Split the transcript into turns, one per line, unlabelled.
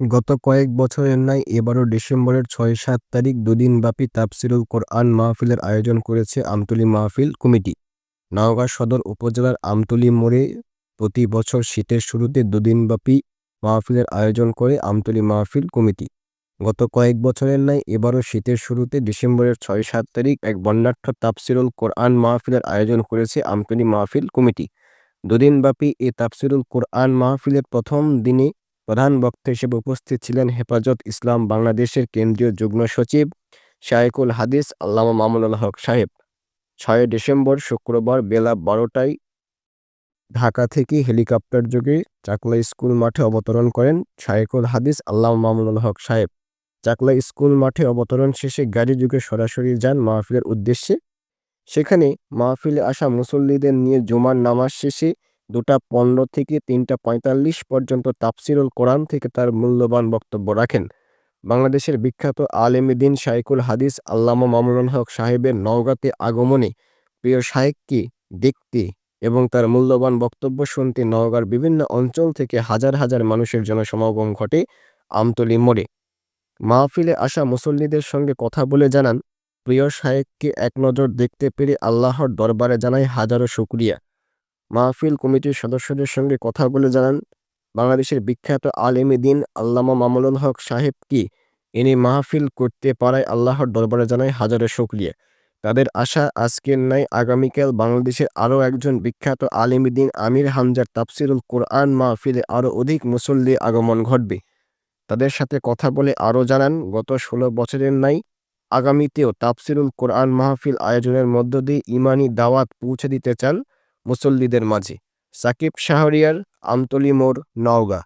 গত কয়েক বছরের ন্যায় এবারও ডিসেম্বরের ছয় সাত তারিখ দুদিনব্যাপী তাফসিরুল কোরআন মাহফিলের আয়োজন করেছে আমতলী মাহফিল কমিটি। নওগাঁ সদর উপজেলার আমতলী মোড়ে প্রতি বছর শীতের শুরুতে দুদিনব্যাপী মাহফিলের আয়োজন করে আমতলী মাহফিল কমিটি। গত কয়েক বছরের ন্যায় এবারও শীতের শুরুতে ডিসেম্বরের ছয় সাত তারিখ এক বর্ণাঢ্য তাফসিরুল কোরআন মাহফিলের আয়োজন করেছে আমতলী মাহফিল কমিটি। দুদিনব্যাপী এ তাফসিরুল কোরআন মাহফিলের প্রথম দিনে প্রধান বক্তা হিসেবে উপস্থিত ছিলেন হেফাজত ইসলাম বাংলাদেশের কেন্দ্রীয় যুগ্ম সচিব শায়েকুল হাদিস, আল্লামা মামুনুল হক সাহেব। ছয় ডিসেম্বর শুক্রবার বেলা বারোটায় ঢাকা থেকে হেলিকপ্টার যোগে চাকলা স্কুল মাঠে অবতরণ করেন শায়েকুল হাদিস, আল্লামা মামুনুল হক সাহেব। চাকলা স্কুল মাঠে অবতরণ শেষে গাড়ি যুগে সরাসরি যান মাহফিলের উদ্দেশ্যে। সেখানে মাহফিলে আসা মুসল্লিদের নিয়ে জুমার নামাজ শেষে দুটা পনেরো থেকে তিনটা পঁয়তাল্লিশ পর্যন্ত তাফসিরুল কোরআন থেকে তার মূল্যবান বক্তব্য রাখেন। বাংলাদেশের বিখ্যাত আলেম দিন শাইকুল হাদিস আল্লামা মামুনুল হক সাহেবের নওগাঁতে আগমনে প্রিয় শায়েককে দেখতে এবং তার মূল্যবান বক্তব্য শুনতে নওগাঁর বিভিন্ন অঞ্চল থেকে হাজার হাজার মানুষের জনসমাগম ঘটে আমতলি মোড়ে। মাহফিলে আসা মুসল্লিদের সঙ্গে কথা বলে জানান, প্রিয় শায়েককে এক নজর দেখতে পেরে আল্লাহর দরবারে জানাই হাজারো শুক্রিয়া। মাহফিল কমিটির সদস্যদের সঙ্গে কথা বলে জানান, বাংলাদেশের বিখ্যাত আলেমী দিন আল্লামা মামুনুল হক সাহেব কি ইনি মাহফিল করতে পারায় আল্লাহর দরবারে জানায় হাজারো শুক্রিয়া। তাদের আশা আজকের ন্যায় আগামীকাল বাংলাদেশের আরও একজন বিখ্যাত আলেমী দিন আমির হামজার তাফসিরুল কোরআন মাহফিলে আরও অধিক মুসল্লি আগমন ঘটবে। তাদের সাথে কথা বলে আরও জানান, গত ষোলো বছরের নাই আগামীতেও তাফসিরুল কোরআন মাহফিল আয়োজনের মধ্য দিয়ে ইমানি দাওয়াত পৌঁছে দিতে চান মুসল্লিদের মাঝে। সাকিব শাহরিয়ার আমতলী মোড় নওগাঁ।